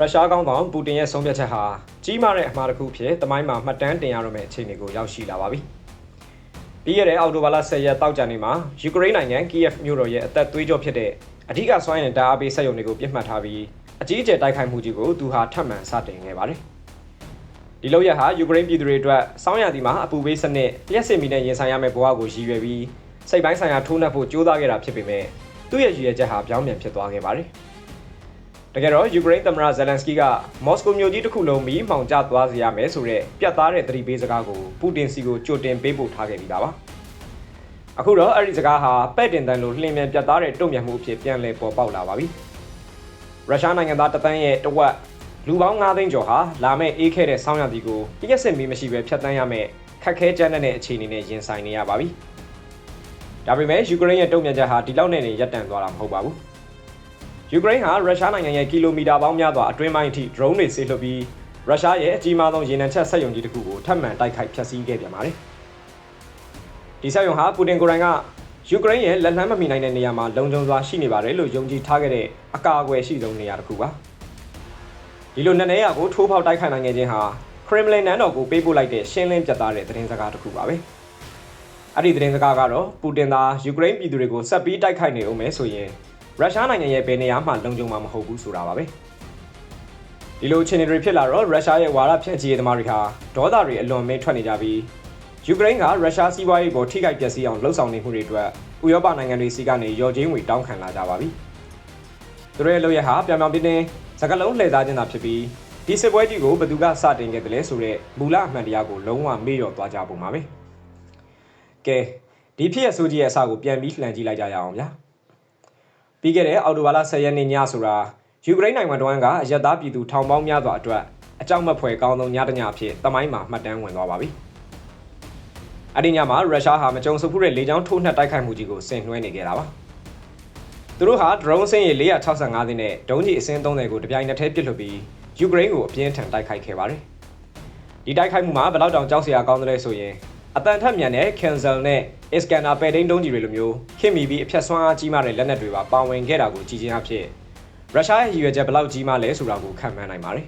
ရုရှားကောင်းဆောင်ပူတင်ရဲ့ဆုံးဖြတ်ချက်ဟာကြီးမားတဲ့အမှားတစ်ခုဖြစ်တမိုင်းမှာမှတ်တမ်းတင်ရတော့မယ့်အခြေအနေကိုရောက်ရှိလာပါပြီ။ပြီးခဲ့တဲ့အောက်တိုဘာလ10ရက်တောက်ကြနေ့မှာယူကရိန်းနိုင်ငံကီယက်မြို့တော်ရဲ့အသက်သွေးကြောဖြစ်တဲ့အဓိကစွမ်းရည်ဓာတ်အားပေးစက်ရုံတွေကိုပြစ်မှတ်ထားပြီးအကြီးအကျယ်တိုက်ခိုက်မှုကြီးကိုသူဟာထပ်မံစတင်ခဲ့ပါတယ်။ဒီလောက်ရဟာယူကရိန်းပြည်သူတွေအတွက်စောင်းရသည်မှာအပူပေးစနစ်လျှက်စစ်မီနဲ့ရင်ဆိုင်ရမယ့်ဘဝကိုရည်ရွယ်ပြီးစိတ်ပိုင်းဆိုင်ရာထိုးနှက်ဖို့ကြိုးစားခဲ့တာဖြစ်ပေမဲ့သူ့ရဲ့ရည်ရွယ်ချက်ဟာပြောင်းပြန်ဖြစ်သွားခဲ့ပါတယ်။ တကယ်တော့ယူကရိန်းသမ္မတဇယ်လန်စကီကမော်စကိုမြို့ကြီးတစ်ခုလုံးမီးမှောင်ကျသွားစေရမယ်ဆိုတဲ့ပြတ်သားတဲ့သတိပေးစကားကိုပူတင်စီကိုကြိုတင်ပေးပို့ထားခဲ့ပြီးသားပါအခုတော့အဲ့ဒီစကားဟာပဲ့တင်တန်လိုလှင်မြန်ပြတ်သားတဲ့တုံ့ပြန်မှုအဖြစ်ပြန်လည်ပေါ်ပေါက်လာပါပြီရုရှားနိုင်ငံသားတသန်းရဲ့တဝက်လူပေါင်း9သိန်းကျော်ဟာလာမယ့်အေးခဲတဲ့ဆောင်းရာသီကိုပြည့်စက်မီမရှိပဲဖျက်ဆီးရမယ့်ခက်ခဲကြမ်းတဲ့အခြေအနေနဲ့ရင်ဆိုင်နေရပါပြီဒါပေမဲ့ယူကရိန်းရဲ့တုံ့ပြန်ချက်ဟာဒီလောက်နဲ့နေရပ်တန့်သွားတာမဟုတ်ပါဘူး ယူကရိန်းဟာရုရှားနိုင်ငံရဲ့ကီလိုမီတာပေါင်းများစွာအတွင်းပိုင်းအထိ drone တွေဆေးလွှတ်ပြီးရုရှားရဲ့အကြီးမားဆုံးရေနံချက်စက်ရုံကြီးတစ်ခုကိုထပ်မံတိုက်ခိုက်ဖျက်ဆီးခဲ့ပြန်ပါတယ်။ဒီစက်ရုံဟာပူတင်ကိုယ်တိုင်ကယူကရိန်းရဲ့လက်လှမ်းမမီနိုင်တဲ့နေရာမှာလုံခြုံစွာရှိနေပါတယ်လို့ယုံကြည်ထားခဲ့တဲ့အကာအကွယ်ရှိဆုံးနေရာတစ်ခုပါ။ဒီလိုနက်နဲရကိုထိုးဖောက်တိုက်ခိုက်နိုင်ခဲ့ခြင်းဟာခရမ်လင်နန်းတော်ကိုပေးပို့လိုက်တဲ့ရှင်းလင်းပြတ်သားတဲ့သတင်းစကားတစ်ခုပါပဲ။အဲ့ဒီသတင်းစကားကတော့ပူတင်သာယူကရိန်းပြည်သူတွေကိုဆက်ပြီးတိုက်ခိုက်နေအောင်မယ်ဆိုရင် ရုရှားနိုင်ငံရဲ့ဘယ်နေရာမှလုံခြုံမှာမဟုတ်ဘူးဆိုတာပါပဲဒီလိုအခြေအနေတွေဖြစ်လာတော့ရုရှားရဲ့ဝါဒဖြန့်ချီရေးသမားတွေဟာဒေါသတွေအလွန်မင်းထွက်နေကြပြီးယူကရိန်းကရုရှားစီးပွားရေးပေါ်ထိခိုက်ပျက်စီးအောင်လှုံ့ဆော်နေမှုတွေအတွက်ဥရောပနိုင်ငံတွေစီကနေရော်ချင်းငွေတောင်းခံလာကြပါပြီသူတို့ရဲ့လုပ်ရဟာပြောင်ပြောင်တင်းတင်းစကလုံးလှည့်စားခြင်းသာဖြစ်ပြီးဒီစစ်ပွဲကြီးကိုဘယ်သူကစတင်ခဲ့တယ်လဲဆိုတော့မူလအမှန်တရားကိုလုံးဝမေ့လျော့သွားကြပုံပါပဲကဲဒီဖြစ်ရဆိုးကြီးရဲ့အစကိုပြန်ပြီးလှန်ကြည့်လိုက်ကြရအောင်ဗျာ ပြီးခဲ့တဲ့အော်တိုဘာလ10ရက်နေ့ညဆိုတာယူကရိန်းနိုင်ငံတော်ကအရက်သားပြည်သူထောင်ပေါင်းများစွာအတွက်အကြောက်မက်ဖွယ်ကောင်းဆုံးညတညအဖြစ်တမိုင်းမှာမှတ်တမ်းဝင်သွားပါပြီ။အဲ့ဒီညမှာရုရှားဟာမကြုံစဖူးတဲ့လေကြောင်းထိုးနှက်တိုက်ခိုက်မှုကြီးကိုဆင်နွှဲနေခဲ့တာပါ။သူတို့ဟာ drone စင်းရေ465သင်းနဲ့ဒုံးကျည်အစင်း30ကိုတပြိုင်နက်တည်းပစ်လွှတ်ပြီးယူကရိန်းကိုအပြင်းထန်တိုက်ခိုက်ခဲ့ပါတယ်။ဒီတိုက်ခိုက်မှုမှာဘယ်လောက်တောင်ကြောက်စရာကောင်းတယ်လဲဆိုရင် အတန်ထက်မြန်တဲ့ Cancel နဲ့ Iskander ပဲတိန်တုံးကြီးတွေလိုမျိုးခင်မီပြီးအဖြတ်ဆွမ်းအားကြီးမားတဲ့လက်နက်တွေပါပါဝင်ခဲ့တာကိုကြည်ချင်းအဖြစ်ရုရှားရဲ့ရည်ရွယ်ချက်ဘယ်လောက်ကြီးမားလဲဆိုတာကိုခံမှန်းနိုင်ပါတယ်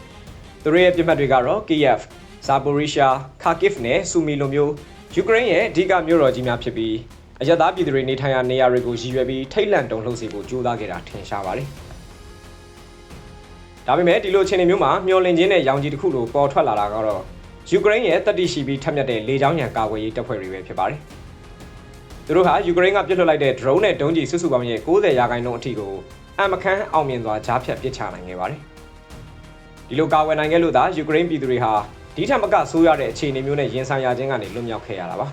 ။သူတို့ရဲ့ပြစ်မှတ်တွေကတော့ Kiev, Zaporizhia, Kharkiv နဲ့ Sumy လိုမျိုးယူကရိန်းရဲ့အဓိကမြို့တော်ကြီးများဖြစ်ပြီးအရက်သားပြည်သူတွေနေထိုင်ရာနေရာတွေကိုရည်ရွယ်ပြီးထိတ်လန့်တုန်လှုပ်စေဖို့ကြိုးစားခဲ့တာထင်ရှားပါတယ်။ဒါပေမဲ့ဒီလိုအခြေအနေမျိုးမှာမျောလင့်ခြင်းနဲ့ရောင်ကြီးတစ်ခုလိုပေါ်ထွက်လာတာကတော့ ယူကရိန်းရဲ့တတိရှိပြီးထက်မြက်တဲ့လေကြောင်းရန်ကာကွယ်ရေးတပ်ဖွဲ့တွေပဲဖြစ်ပါတယ်။သူတို့ဟာယူကရိန်းကပြစ်လွှတ်လိုက်တဲ့ drone နဲ့ဒုံးကျည်စုစုပေါင်းရဲ့90ရာခိုင်နှုန်းအထိကိုအမခန်းအောင်မြင်စွာကြားဖြတ်ပစ်ချနိုင်ခဲ့ပါတယ်။ဒီလိုကာကွယ်နိုင်ခဲ့လို့သာယူကရိန်းပြည်သူတွေဟာဒီထက်မကဆိုးရတဲ့အခြေအနေမျိုးနဲ့ရင်ဆိုင်ရခြင်းကနေလွတ်မြောက်ခဲ့ရတာပါ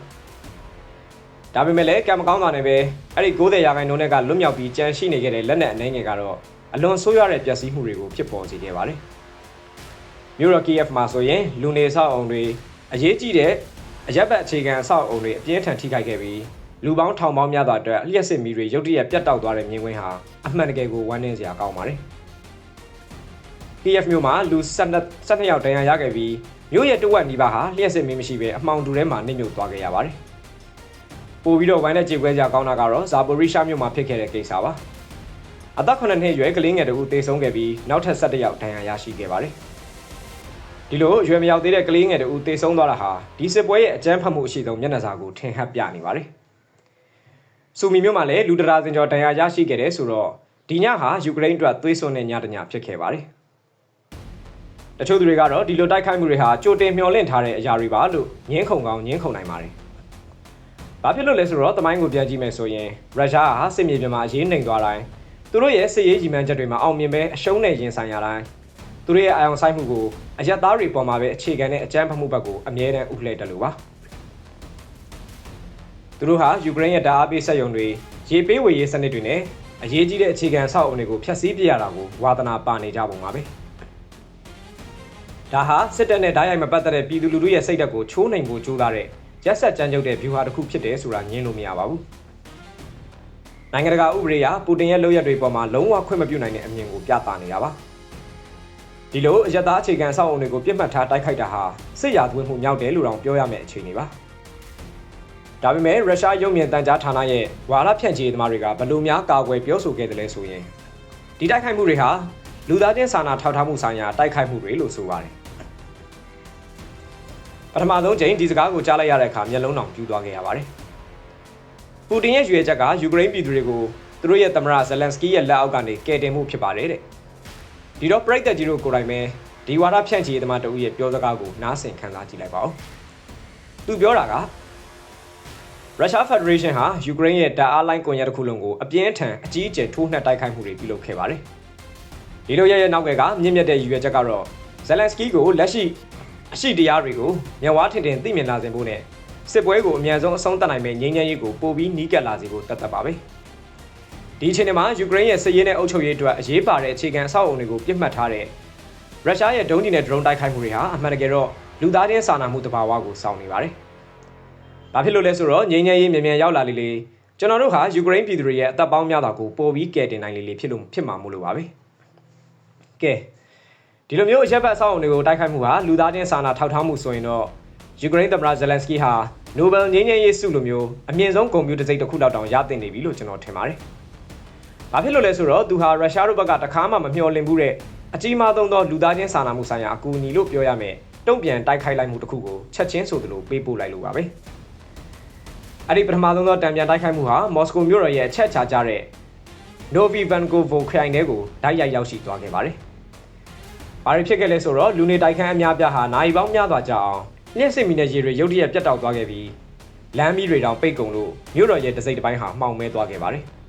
။ဒါပေမဲ့လည်းကံမကောင်းတာနဲ့ပဲအဲ့ဒီ90ရာခိုင်နှုန်းနဲ့ကလွတ်မြောက်ပြီးကြန့်ရှိနေခဲ့တဲ့လက်နက်အနေငယ်ကတော့အလွန်ဆိုးရတဲ့ပျက်စီးမှုတွေကိုဖြစ်ပေါ်စေခဲ့ပါတယ်။ မြို့တော် KF မှာဆိုရင်လူနေဆောက်အုံတွေအရေးကြီးတဲ့အရက်ဘတ်အခြေခံအဆောက်အုံတွေအပြင်းထန်ထိခိုက်ခဲ့ပြီးလူပေါင်းထောင်ပေါင်းများစွာအတွက်အလျှက်စစ်မီတွေရုတ်တရက်ပြတ်တောက်သွားတဲ့မြင်ကွင်းဟာအမှန်တကယ်ကိုဝမ်းနည်းစရာကောင်းပါတယ်။ KF မြို့မှာလူ12 12ယောက်ဒဏ်ရာရခဲ့ပြီးမြို့ရဲ့တဝက်နီးပါးဟာလျှက်စစ်မီမရှိဘဲအမှောင်တူထဲမှာနှိမ့်ညွတ်သွားခဲ့ရပါတယ်။ပို့ပြီးတော့ဝိုင်းတဲ့ကြေခွဲကြကောင်းတာကတော့ဇာပိုရီရှာမြို့မှာဖြစ်ခဲ့တဲ့ကိစ္စပါ။အသက်9နှစ်အရွယ်ကလေးငယ်တဦးသေဆုံးခဲ့ပြီးနောက်ထပ်17ယောက်ဒဏ်ရာရရှိခဲ့ပါတယ်။ ဒီလိုရွယ်မရောက်သေးတဲ့ကလေးငယ်တဦးသေဆုံးသွားတာဟာဒီစစ်ပွဲရဲ့အကြမ်းဖက်မှုအရှိဆုံးမျက်နှာစာကိုထင်ဟပ်ပြနေပါတယ်။စူမီမြို့မှာလည်းလူတရာစင်ကျော်ဒဏ်ရာရရှိခဲ့တယ်ဆိုတော့ဒီညဟာယူကရိန်းအတွက်သွေးစွန်းတဲ့ညတစ်ညဖြစ်ခဲ့ပါတယ်။တချို့သူတွေကတော့ဒီလိုတိုက်ခိုက်မှုတွေဟာကြိုတင်မျှော်လင့်ထားတဲ့အရာတွေပါလို့ညင်းခုန်ကောင်းညင်းခုန်နိုင်ပါတယ်။ဘာဖြစ်လို့လဲဆိုတော့တမိုင်းကိုပြန်ကြည့်မယ်ဆိုရင်ရုရှားဟာစစ်မြေပြင်မှာအရေးနှိမ်သွားတိုင်းသူတို့ရဲ့စစ်ရေးကြီးမှန်းချက်တွေမှာအောင်မြင်ပဲအရှုံးနဲ့ရင်ဆိုင်ရတိုင်း သူတို့ရဲ့အာရုံစိုက်မှုကိုအရက်သားတွေပေါ်မှာပဲအခြေခံတဲ့အကြမ်းဖက်မှုဘက်ကိုအမြဲတမ်းဥလှည့်တယ်လို့ပါသူတို့ဟာယူကရိန်းရဲ့ဓာတ်အားပေးစက်ရုံတွေရေပေးဝေရေးစနစ်တွေနဲ့အရေးကြီးတဲ့အခြေခံဆောက်အုံတွေကိုဖျက်ဆီးပြရတာကိုဝါသနာပါနေကြပုံပါပဲဒါဟာစစ်တပ်နဲ့ဓာတ်ရိုက်မပတ်သက်တဲ့ပြည်သူလူထုရဲ့စိတ်ဓာတ်ကိုချိုးနှိမ်ဖို့ကြိုးစားတဲ့ရက်ဆက်ကြမ်းကြုတ်တဲ့ view ဟာတစ်ခုဖြစ်တယ်ဆိုတာညင်းလို့မရပါဘူးနိုင်ငံတကာဥပဒေအရပူတင်ရဲ့လုပ်ရက်တွေပေါ်မှာလုံးဝခွင့်မပြုနိုင်တဲ့အမြင်ကိုပြသနေတာပါ ဒီလိုအယက်သားအခြေခံအဆောက်အုံတွေကိုပြစ်မှတ်ထားတိုက်ခိုက်တာဟာစစ်ရာသွင်းမှုမြောက်တယ်လို့တောင်ပြောရမယ့်အခြေအနေပါဒါပေမဲ့ရုရှားရုပ်မြင်တန်ကြားဌာနရဲ့ဝါရဖြန့်ချီသမားတွေကဘယ်လိုများကာကွယ်ပြောဆိုခဲ့တယ်လဲဆိုရင်ဒီတိုက်ခိုက်မှုတွေဟာလူလူသားချင်းစာနာထောက်ထားမှုဆိုင်ရာတိုက်ခိုက်မှုတွေလို့ဆိုပါတယ်ပထမဆုံးချိန်ဒီစကားကိုကြားလိုက်ရတဲ့အခါမျက်လုံးတောင်ပြူသွားခဲ့ရပါတယ်ပူတင်ရဲ့ရွေချက်ကယူကရိန်းပြည်သူတွေကိုသူတို့ရဲ့သမ္မတဇလန်စကီရဲ့လက်အောက်ကနေကယ်တင်မှုဖြစ်ပါတယ်တဲ့ ဒီတော့ပရိသတ်ကြီးတို့ကိုယ်တိုင်ပဲဒီဝါဒဖြန့်ချီရေးသမားတဦးရဲ့ပြောစကားကိုနားဆင်ခံစားကြည့်လိုက်ပါဦးသူပြောတာကရုရှားဖက်ဒရေးရှင်းဟာယူကရိန်းရဲ့တပ်အားလိုင်းကွန်ရက်တစ်ခုလုံးကိုအပြင်းအထန်အကြီးအကျယ်ထိုးနှက်တိုက်ခိုက်မှုတွေပြုလုပ်ခဲ့ပါတယ်။ဒီလိုရရဲ့နောက်ကကမြင့်မြတ်တဲ့ရည်ရွယ်ချက်ကတော့ဇယ်လန်စကီကိုလက်ရှိအရှိတရားတွေကိုမြန်ဝါထင်ထင်သိမြင်လာစေဖို့နဲ့စစ်ပွဲကိုအမြန်ဆုံးအဆုံးသတ်နိုင်မယ့်ငြိမ်းချမ်းရေးကိုပိုပြီးနီးကပ်လာစေဖို့တတ်တတ်ပါပဲ။ ဒီအချိန်မှာယူကရိန်းရဲ့စစ်ရေးနဲ့အုပ်ချုပ်ရေးအတွက်အရေးပါတဲ့အခြေခံအဆောက်အအုံတွေကိုပြစ်မှတ်ထားတဲ့ရုရှားရဲ့ဒုံးကျည်နဲ့ဒရုန်းတိုက်ခိုက်မှုတွေဟာအမှန်တကယ်တော့လူသားချင်းစာနာမှုတဘာဝကိုစောင့်နေပါတယ်။ဘာဖြစ်လို့လဲဆိုတော့ငြိမ်းချမ်းရေးမြန်မြန်ရောက်လာလေလေကျွန်တော်တို့ဟာယူကရိန်းပြည်သူတွေရဲ့အသက်ပေါင်းများစွာကိုပိုပြီးကယ်တင်နိုင်လေလေဖြစ်လို့ဖြစ်မှာမို့လို့ပါပဲ။ကဲဒီလိုမျိုးအရက်ဘက်အဆောက်အုံတွေကိုတိုက်ခိုက်မှုဟာလူသားချင်းစာနာထောက်ထားမှုဆိုရင်တော့ယူကရိန်းသမ္မတဇလန်စကီဟာနိုဘယ်ငြိမ်းချမ်းရေးဆုလိုမျိုးအမြင့်ဆုံးဂုဏ်ပြုတစ်စိတ်တစ်ခုလောက်တောင်ရတင်နေပြီလို့ကျွန်တော်ထင်ပါတယ်။ ဘာဖြစ်လို့လဲဆိုတော့သူဟာရုရှားတို့ဘက်ကတခါမှမမျှော်လင့်ဘူးတဲ့အကြီးမားဆုံးသောလူသားချင်းစာနာမှုဆိုင်ရာအကူအညီလို့ပြောရမယ်တုံ့ပြန်တိုက်ခိုက်လိုက်မှုတစ်ခုကိုချက်ချင်းဆိုသလိုပေးပို့လိုက်လို့ပါပဲ။အဲ့ဒီပထမဆုံးသောတံပြန်တိုက်ခိုက်မှုဟာမော်စကိုမြို့တော်ရဲ့အချက်ချာကြတဲ့ Novi Vankovo ခရိုင်ထဲကိုတိုက်ရိုက်ရောက်ရှိသွားခဲ့ပါတယ်။ဘာတွေဖြစ်ခဲ့လဲဆိုတော့လူနေတိုက်ခန်းအများပြားဟာနိုင်ပေါင်းများစွာကြာအောင်လျှက်စစ်မီနဲ့ရေတွေရုတ်တရက်ပြတ်တောက်သွားခဲ့ပြီးလမ်းမီးတွေတောင်ပိတ်ကုန်လို့မြို့တော်ရဲ့တစိမ့်တစ်ပိုင်းဟာမှောင်မဲသွားခဲ့ပါတယ်။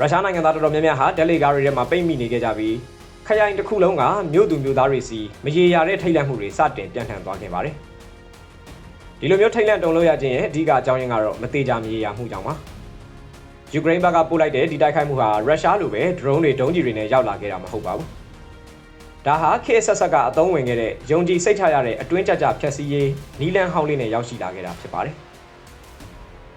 ရုရှားနိုင်ငံသားတော်တော်များများဟာဒက်လီကာတွေထဲမှာပိတ်မိနေခဲ့ကြပြီးခရိုင်တစ်ခုလုံးကမြို့သူမြို့သားတွေစီမရေရာတဲ့ထိတ်လန့်မှုတွေစတင်ပြန့်နှံ့သွားခဲ့ပါတယ်။ဒီလိုမျိုးထိတ်လန့်တုံလို့ရခြင်းရဲ့အဓိကအကြောင်းရင်းကတော့မသေးကြမရေရာမှုကြောင့်ပါယူကရိန်းဘက်ကပို့လိုက်တဲ့ဒီတိုက်ခိုက်မှုဟာရုရှားလိုပဲဒရုန်းတွေဒုံးကျည်တွေနဲ့ရောက်လာခဲ့တာမဟုတ်ပါဘူးဒါဟာခေတ်ဆက်ဆက်ကအသုံးဝင်ခဲ့တဲ့ယုံကြည်စိတ်ချရတဲ့အတွင်းကြကြဖြက်စီးရေးနီလန်ဟောင်းလေးနဲ့ရောက်ရှိလာခဲ့တာဖြစ်ပါတယ်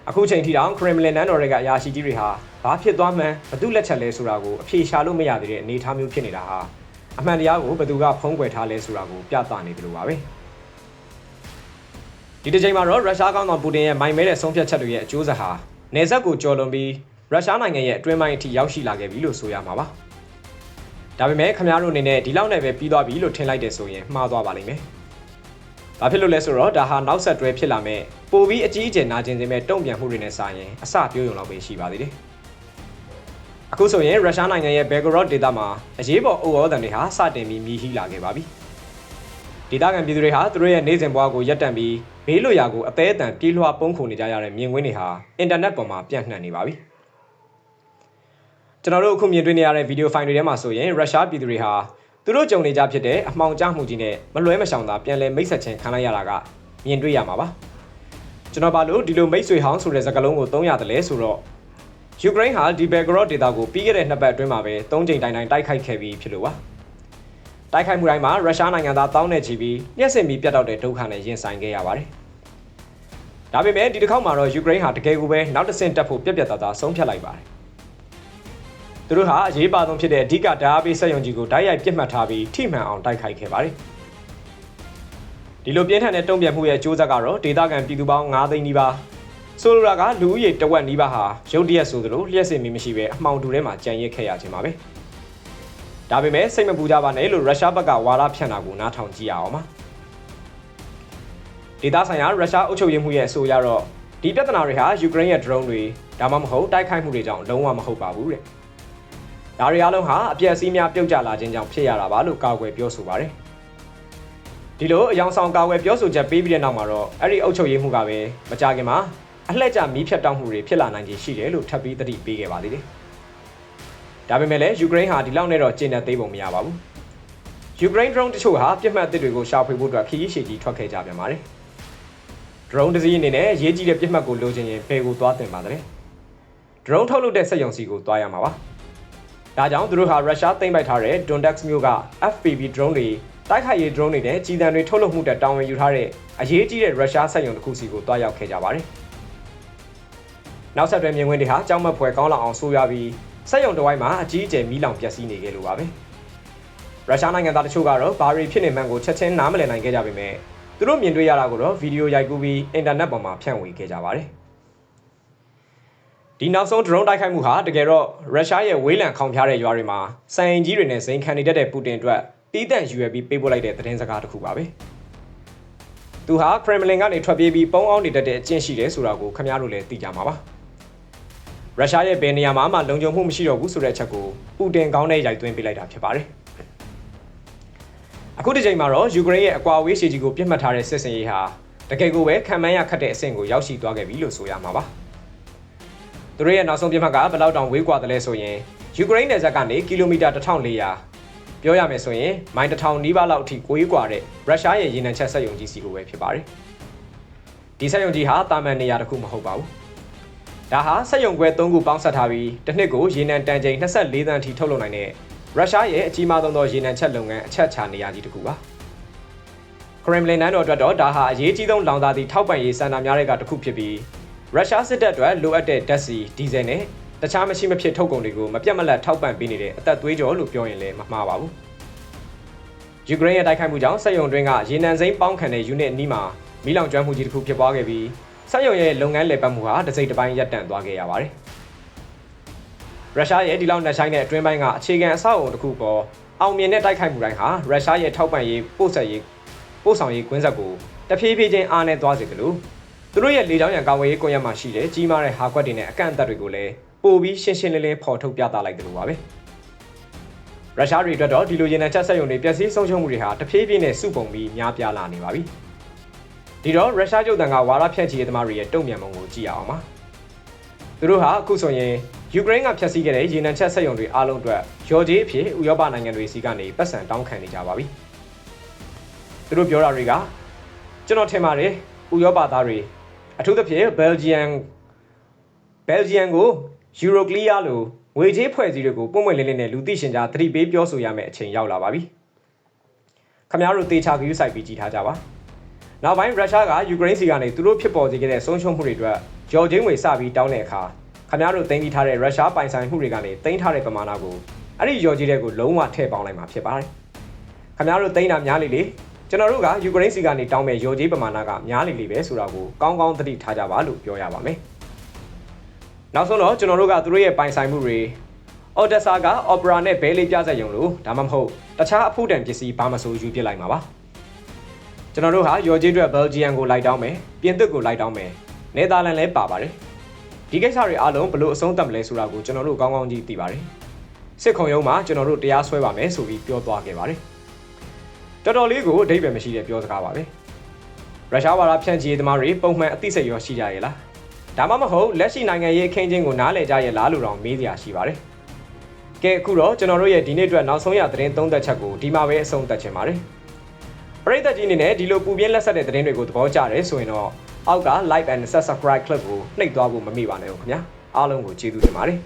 အခုချိန်ထိတောင်ခရမ်လင်နန်းတော်တွေကအရာရှိကြီးတွေဟာ ဘာဖြစ်သွားမှန်းဘသူလက်ချက်လဲဆိုတာကိုအဖြေရှာလို့မရသေးတဲ့အနေအထားမျိုးဖြစ်နေတာဟာအမှန်တရားကိုဘသူကဖုံးကွယ်ထားလဲဆိုတာကိုပြသနေတယ်လို့ပါပဲ။ဒီတစ်ချိန်မှာတော့ရုရှားကောင်းဆောင်ပူတင်ရဲ့မိုင်မဲတဲ့ဆုံးဖြတ်ချက်တွေရဲ့အကျိုးဆက်ဟာနေဆက်ကိုကျော်လွန်ပြီးရုရှားနိုင်ငံရဲ့အတွင်းပိုင်းအထိရောက်ရှိလာခဲ့ပြီလို့ဆိုရမှာပါ။ဒါပေမဲ့ခင်ဗျားတို့အနေနဲ့ဒီလောက်နဲ့ပဲပြီးသွားပြီလို့ထင်လိုက်တယ်ဆိုရင်မှားသွားပါလိမ့်မယ်။ဘာဖြစ်လို့လဲဆိုတော့ဒါဟာနောက်ဆက်တွဲဖြစ်လာမဲ့ပိုပြီးအကြီးအကျယ်နာကျင်စေမဲ့တုံ့ပြန်မှုတွေနဲ့စာရင်အစပြောရုံလောက်ပဲရှိပါသေးတယ်။ အခုဆိုရင်ရုရှားနိုင်ငံရဲ့ Belgorod ဒေသမှာအရေးပေါ်အုပ်အောတန်တွေဟာစတင်ပြီးမြည်ဟီးလာခဲ့ပါပြီ။ဒေသခံပြည်သူတွေဟာသူတို့ရဲ့နေစဉ်ဘဝကိုရပ်တန့်ပြီးဘေးလွတ်ရာကိုအသေးအတန်ပြေးလွှာပုံခုန်နေကြရတဲ့မြင်ကွင်းတွေဟာအင်တာနက်ပေါ်မှာပြန့်နှံ့နေပါပြီကျွန်တော်တို့အခုမြင်တွေ့နေရတဲ့ဗီဒီယိုဖိုင်တွေထဲမှာဆိုရင်ရုရှားပြည်သူတွေဟာသူတို့ကြုံနေကြဖြစ်တဲ့အမှောင်ကျမှုကြီးနဲ့မလွဲမရှောင်သာပြန်လည်မိတ်ဆက်ခြင်းခံလိုက်ရတာကမြင်တွေ့ရမှာပါကျွန်တော်ဘာလို့ဒီလိုမိတ်ဆွေဟောင်းဆိုတဲ့စကားလုံးကိုသုံးရတယ်လဲဆိုတော့ ယူကရိန်းဟာဒီဘယ်ဂရော့ဒေတာကိုပြီးခဲ့တဲ့နှစ်ပတ်အတွင်းမှာပဲ၃ချိန်တိုင်တိုင်တိုက်ခိုက်ခဲ့ပြီးဖြစ်လို့ပါတိုက်ခိုက်မှုတိုင်းမှာရုရှားနိုင်ငံသားတောင်းနဲ့ချီပြီးညှက်စင်ပြီးပြတ်တောက်တဲ့ဒုက္ခနဲ့ရင်ဆိုင်ခဲ့ရပါတယ်။ဒါပေမဲ့ဒီတစ်ခေါက်မှာတော့ယူကရိန်းဟာတကယ်ကိုပဲနောက်တစ်ဆင့်တက်ဖို့ပြက်ပြက်သားသားဆုံးဖြတ်လိုက်ပါတယ်။သူတို့ဟာအရေးပါဆုံးဖြစ်တဲ့အဓိကဓာတ်အားပေးစက်ရုံကြီးကိုတိုက်ရိုက်ပြစ်မှတ်ထားပြီးထိမှန်အောင်တိုက်ခိုက်ခဲ့ပါတယ်။ဒီလိုပြင်းထန်တဲ့တုံ့ပြန်မှုရဲ့အကျိုးဆက်ကတော့ဒေသခံပြည်သူပေါင်း9သိန်းနီးပါး ဆိုလိုတာကလူဦးရေတဝက်နီးပါးဟာရုတ်တရက်ဆိုသလိုလျှက်စင်မီမရှိဘဲအမှောင်တူထဲမှာကြံရစ်ခဲ့ရခြင်းပါပဲ။ဒါပေမဲ့စိတ်မပူကြပါနဲ့လို့ရုရှားဘက်ကဝါဒဖြန့်တာကိုနားထောင်ကြည့်ရအောင်ပါဒေသဆိုင်ရာရုရှားအုပ်ချုပ်ရေးမှုရဲ့အဆိုအရတော့ဒီပြဿနာတွေဟာယူကရိန်းရဲ့ drone တွေဒါမှမဟုတ်တိုက်ခိုက်မှုတွေကြောင့်လုံးဝမဟုတ်ပါဘူးတဲ့ဒါတွေအားလုံးဟာအပြည့်အစည်းများပြုတ်ကျလာခြင်းကြောင့်ဖြစ်ရတာပါလို့ကာကွယ်ပြောဆိုပါတယ်ဒီလိုအယောင်ဆောင်ကာကွယ်ပြောဆိုချက်ပေးပြီးတဲ့နောက်မှာတော့အဲ့ဒီအုပ်ချုပ်ရေးမှုကပဲမကြခင်မှာ အလှည့်ကျမီးဖြတ်တောက်မှုတွေဖြစ်လာနိုင်ခြေရှိတယ်လို့ထပ်ပြီးသတိပေးခဲ့ပါသေးတယ်ဒါပေမဲ့လည်းယူကရိန်းဟာဒီလောက်နဲ့တော့ကျင့်တဲ့သေးပုံမရပါဘူးယူကရိန်း drone တချို့ဟာပြစ်မှတ်အသစ်တွေကိုရှာဖွေဖို့အတွက်ခရီးရှည်ကြီးထွက်ခဲ့ကြပြန်ပါတယ် drone တစ်စီးအနေနဲ့ရေးကြီးတဲ့ပြစ်မှတ်ကိုလိုချင်ရင်ဘယ်ကိုသွားတင်ပါသလဲ drone ထုတ်လုပ်တဲ့စက်ရုံစီကိုသွားရမှာပါဒါကြောင့်သူတို့ဟာရုရှားသိမ်းပိုက်ထားတဲ့ Donetsk မြို့က FPV drone တွေတိုက်ခိုက်ရေး drone တွေနဲ့ကြီးတံတွေထုတ်လုပ်မှုတက်တာဝန်ယူထားတဲ့အရေးကြီးတဲ့ရုရှားစက်ရုံတစ်ခုစီကိုတွားရောက်ခဲ့ကြပါတယ် နောက်ဆက်တွဲမြင်ကွင်းတွေဟာကြောက်မက်ဖွယ်ကောင်းလောက်အောင်ဆိုးရွားပြီးစက်ရုံတစ်ဝိုင်းမှာအကြီးအကျယ်မီးလောင်ပျက်စီးနေခဲ့လို့ပါပဲရုရှားနိုင်ငံသားတချို့ကတော့ဘာတွေဖြစ်နေမှန်းကိုချက်ချင်းနားမလည်နိုင်ခဲ့ကြပေမဲ့သူတို့မြင်တွေ့ရတာကိုတော့ဗီဒီယိုရိုက်ကူးပြီးအင်တာနက်ပေါ်မှာဖြန့်ဝေခဲ့ကြပါတယ်ဒီဒီနောက်ဆုံးဒရုန်းတိုက်ခိုက်မှုဟာတကယ်တော့ရုရှားရဲ့ဝေးလံခေါင်ဖျားတဲ့ရွာတွေမှာစံရင်ကြီးတွေနဲ့ဇိမ်ခံနေတတ်တဲ့ပူတင်အတွက်တီးတန့်ယူရပြီးပေးပို့လိုက်တဲ့သတင်းစကားတစ်ခုပါပဲသူဟာခရမလင်ကနေထွက်ပြေးပြီးပုံအောင်နေတတ်တဲ့အကျင့်ရှိတယ်ဆိုတာကိုခင်ဗျားတို့လည်းသိကြမှာပါ ရုရှားရဲ့ဘယ်နေရာမှာမှလုံခြုံမှုမရှိတော့ဘူးဆိုတဲ့အချက်ကိုပူတင်ကောင်းတဲ့ရိုက်သွင်းပေးလိုက်တာဖြစ်ပါတယ်အခုဒီချိန်မှာတော့ယူကရိန်းရဲ့အကွာအဝေးရှေ့ကြီးကိုပြစ်မှတ်ထားတဲ့စစ်စင်ရေးဟာတကယ်ကိုပဲခံမှန်းရခတ်တဲ့အဆင့်ကိုရောက်ရှိသွားခဲ့ပြီလို့ဆိုရမှာပါသူတို့ရဲ့နောက်ဆုံးပြစ်မှတ်ကဘယ်လောက်တောင်ဝေးကွာတယ်လဲဆိုရင်ယူကရိန်းနယ်စပ်ကနေကီလိုမီတာ1400ပြောရမယ်ဆိုရင်မိုင်1000နီးပါးလောက်အထိကိုေးကွာတဲ့ရုရှားရဲ့ရေနံချက်ဆက်ယုံကြီးစီကိုပဲဖြစ်ပါတယ်ဒီဆက်ယုံကြီးဟာတာမန်နေရာတစ်ခုမဟုတ်ပါဘူး ဒါဟာဆက်ယုံကွဲ3ခုပေါင်းဆက်ထားပြီးတစ်နှစ်ကိုရေနံတန်ချိန်24သန်းအထိထုတ်လုပ်နိုင်တဲ့ရုရှားရဲ့အကြီးမားဆုံးသောရေနံချက်လုပ်ငန်းအချက်ချနေရာကြီးတစ်ခုပါခရမ်လင်နန်းတော်အတွက်တော့ဒါဟာအရေးကြီးဆုံးလောင်စာသည့်ထောက်ပံ့ရေးစံနာများတဲ့ကတစ်ခုဖြစ်ပြီးရုရှားစစ်တပ်အတွက်လိုအပ်တဲ့ဓာတ်ဆီဒီဇယ်နဲ့တခြားမရှိမဖြစ်ထုတ်ကုန်တွေကိုမပြတ်မလတ်ထောက်ပံ့ပေးနေတဲ့အသက်သွေးကြောလို့ပြောရင်လည်းမမှားပါဘူးယူကရိန်းရဲ့တိုက်ခိုက်မှုကြောင့်စက်ရုံတွင်းကရေနံစိမ်းပေါင်းခံတဲ့ unit အနီးမှာမီးလောင်ကျွမ်းမှုကြီးတစ်ခုဖြစ်ပွားခဲ့ပြီး စက်ရုံရဲ့လုပ်ငန်းလည်ပတ်မှုဟာတစ်စိတ်တစ်ပိုင်းရပ်တန့်သွားခဲ့ရပါတယ်ရုရှားရဲ့ဒီလောက်နှက်ဆိုင်တဲ့အတွင်းပိုင်းကအခြေခံအဆောက်အုံတစ်ခုပေါ်အောင်မြင်တဲ့တိုက်ခိုက်မှုတိုင်းဟာရုရှားရဲ့ထောက်ပံ့ရေးပို့ဆက်ရေးပို့ဆောင်ရေးကွင်းဆက်ကိုတဖြည်းဖြည်းချင်းအားနဲ့သွားစေတယ်လို့သူတို့ရဲ့လေကြောင်းရန်ကာဝေးရေးကွန်ရက်မှာရှိတဲ့ကြီးမားတဲ့ဟာကွက်တွေနဲ့အကန့်အသတ်တွေကိုလည်းပို့ပြီးရှင်းရှင်းလင်းလင်းဖော်ထုတ်ပြသလိုက်တယ်လို့ပါပဲရုရှားတွေအတွက်တော့ဒီလိုရေနံချက်ဆက်ယုံတွေပျက်စီးဆုံးရှုံးမှုတွေဟာတဖြည်းဖြည်းနဲ့စုပုံပြီးများပြားလာနေပါပြီ ဒီတော့ရုရှားကျုပ်တန်ကဝါရဖြန့်ချီရေးသမားတွေရဲ့တုံ့ပြန်ပုံကိုကြည့်အောင်ပါသူတို့ဟာအခုဆိုရင်ယူကရိန်းကဖျက်ဆီးခဲ့တဲ့ရေနံချက်ဆက်ယုံတွေအားလုံးအတွက်ရော်ဂျေးအဖြစ်ဥရောပနိုင်ငံတွေစီကနေပတ်စံတောင်းခံနေကြပါပြီသူတို့ပြောတာတွေကကျွန်တော်ထင်ပါတယ်ဥရောပသားတွေအထူးသဖြင့်ဘယ်လ်ဂျီယမ်ဘယ်လ်ဂျီယမ်ကိုယူရိုကလီယာလိုငွေကြေးဖွဲ့စည်းတွေကိုပုံမှန်လင်းလင်းနဲ့လူသိရှင်ကြားသတိပေးပြောဆိုရမယ့်အချိန်ရောက်လာပါပြီ။ခင်ဗျားတို့တေချာဂရုစိုက်ပြီးကြည့်ထားကြပါ။ နောက်ပိုင်းရုရှားကယူကရိန်းစီကနေသူတို့ဖြစ်ပေါ်စေခဲ့တဲ့ဆုံးရှုံးမှုတွေအတွက်ဂျော်ဂျင်းငွေစပြီးတောင်းတဲ့အခါခင်ဗျားတို့တင်ပြီးထားတဲ့ရုရှားပိုင်ဆိုင်မှုတွေကနေတင်ထားတဲ့ပမာဏကိုအဲ့ဒီဂျော်ဂျီတွေကိုလုံးဝထည့်ပေါင်းလိုက်မှာဖြစ်ပါတယ်။ခင်ဗျားတို့တင်တာများလေလေကျွန်တော်တို့ကယူကရိန်းစီကနေတောင်းမဲ့ရော်ကြီးပမာဏကများလေလေပဲဆိုတာကိုကောင်းကောင်းသတိထားကြပါလို့ပြောရပါမယ်။နောက်ဆုံးတော့ကျွန်တော်တို့ကသူတို့ရဲ့ပိုင်ဆိုင်မှုတွေအော်ဒက်ဆာကအော်ပရာနဲ့ဘဲလေးပြဆက်ရုံလို့ဒါမှမဟုတ်တခြားအဖို့တန်ပစ္စည်းဘာမဆိုယူပစ်လိုက်မှာပါ။ ကျွန်တော်တို့ဟာရော်ကြီးအတွက်ဘယ်လ်ဂျီယံကိုလိုက်တောင်းမယ်ပြင်သစ်ကိုလိုက်တောင်းမယ်နယ်သာလန်လည်းပါပါတယ်။ဒီကိစ္စတွေအားလုံးဘလို့အဆုံးသတ်မလဲဆိုတာကိုကျွန်တော်တို့ကောင်းကောင်းကြီးသိပါတယ်။စစ်ခုံရုံးမှာကျွန်တော်တို့တရားစွဲပါမယ်ဆိုပြီးပြောသွားခဲ့ပါတယ်။တော်တော်လေးကိုအဓိပ္ပာယ်မရှိတဲ့ပြောစကားပါပဲရုရှားဝါဒဖြန့်ချီရေးသမားတွေပုံမှန်အသိစိတ်ရောရှိကြရဲ့လားဒါမှမဟုတ်လက်ရှိနိုင်ငံရေးအခင်းချင်းကိုနားလည်ကြရဲ့လားလို့တော့မေးစရာရှိပါတယ်ကဲအခုတော့ကျွန်တော်တို့ရဲ့ဒီနေ့အတွက်နောက်ဆုံးရသတင်းသုံးသက်ချက်ကိုဒီမှာပဲအဆုံးသတ်ချင်ပါတယ် ပရိသတ်ကြီးအနေနဲ့ဒီလိုပူပြင်းလက်ဆက်တဲ့သတင်းတွေကိုသဘောကျတယ်ဆိုရင်တော့အောက်က like and subscribe clip ကိုနှိပ်သွားဖို့မမေ့ပါနဲ့ဦးခင်ဗျာအားလုံးကိုကျေးဇူးတင်ပါတယ်